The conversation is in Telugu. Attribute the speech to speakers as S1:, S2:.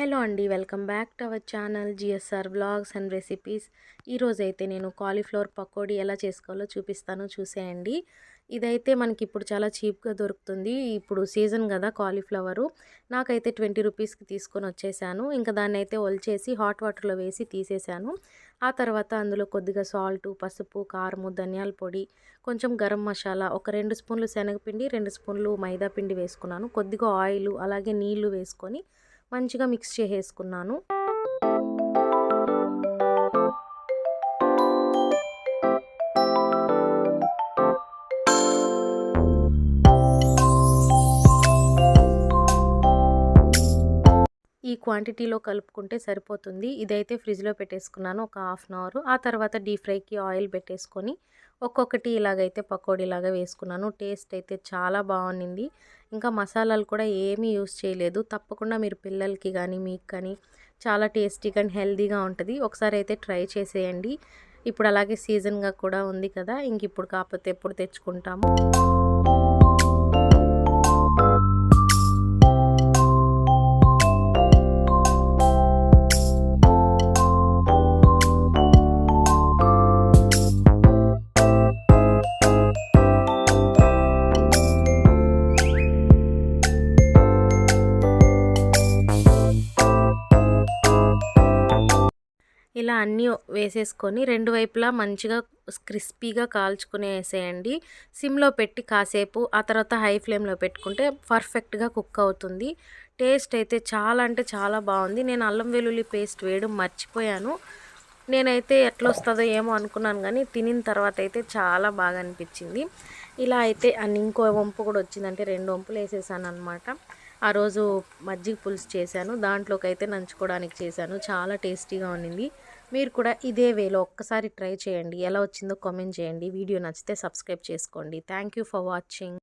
S1: హలో అండి welcome back to our channel GSR vlogs and recipes. ఈరోజు అయితే నేను కాలీఫ్లవర్ పకోడీ ఎలా చేసుకోవాలో చూపిస్తాను చూసేయండి. ఇదైతే మనకి ఇప్పుడు చాలా చీప్గా దొరుకుతుంది. ఇప్పుడు సీజన్ కదా కాలీఫ్లవరు. నాకైతే ట్వంటీ రూపీస్కి తీసుకొని వచ్చేసాను. ఇంకా దాన్ని అయితే ఒలిచేసి హాట్ వాటర్లో వేసి తీసేసాను. ఆ తర్వాత అందులో కొద్దిగా సాల్ట్ పసుపు కారము ధనియాల పొడి కొంచెం గరం మసాలా ఒక రెండు స్పూన్లు శనగపిండి రెండు స్పూన్లు మైదా పిండి వేసుకున్నాను. కొద్దిగా ఆయిల్ అలాగే నీళ్ళు వేసుకొని మంచిగా మిక్స్ చేసేసుకున్నాను. ఈ క్వాంటిటీలో కలుపుకుంటే సరిపోతుంది. ఇదైతే ఫ్రిడ్జ్లో పెట్టేసుకున్నాను ఒక హాఫ్ అన్ అవర్. ఆ తర్వాత డీప్ ఫ్రైకి ఆయిల్ పెట్టేసుకొని ఒక్కొక్కటి ఇలాగైతే పకోడీలాగా వేసుకున్నాను. టేస్ట్ అయితే చాలా బాగుంది ఇంకా మసాలాలు కూడా ఏమీ యూస్ చేయలేదు. తప్పకుండా మీరు పిల్లలకి కానీ మీకు కానీ చాలా టేస్టీగా అండ్ హెల్తీగా ఉంటుంది. ఒకసారి అయితే ట్రై చేసేయండి. ఇప్పుడు అలాగే సీజన్గా కూడా ఉంది కదా. ఇంక ఇప్పుడు కాకపోతే ఎప్పుడు తెచ్చుకుంటాము. ఇలా అన్నీ వేసేసుకొని రెండు వైపులా మంచిగా క్రిస్పీగా కాల్చుకుని వేసేయండి. సిమ్లో పెట్టి కాసేపు ఆ తర్వాత హై ఫ్లేమ్లో పెట్టుకుంటే పర్ఫెక్ట్గా కుక్ అవుతుంది. టేస్ట్ అయితే చాలా అంటే చాలా బాగుంది. నేను అల్లం వెల్లుల్లి పేస్ట్ వేయడం మర్చిపోయాను. నేనైతే ఎట్లా వస్తుందో ఏమో అనుకున్నాను కానీ తినిన తర్వాత అయితే చాలా బాగా అనిపించింది. ఇలా అయితే ఇంకో వంపు కూడా వచ్చిందంటే రెండు వంపులు వేసేసాను అనమాట ఆ రోజు మజ్జిగ పులుసు చేశాను. దాంట్లోకి అయితే నంచుకోవడానికి చేశాను. చాలా టేస్టీగా ఉండింది మీరు కూడా ఇదే వేలో ఒక్కసారి ట్రై చేయండి. ఎలా వచ్చిందో కామెంట్ చేయండి. వీడియో నచ్చితే సబ్స్క్రైబ్ చేసుకోండి. Thank for watching.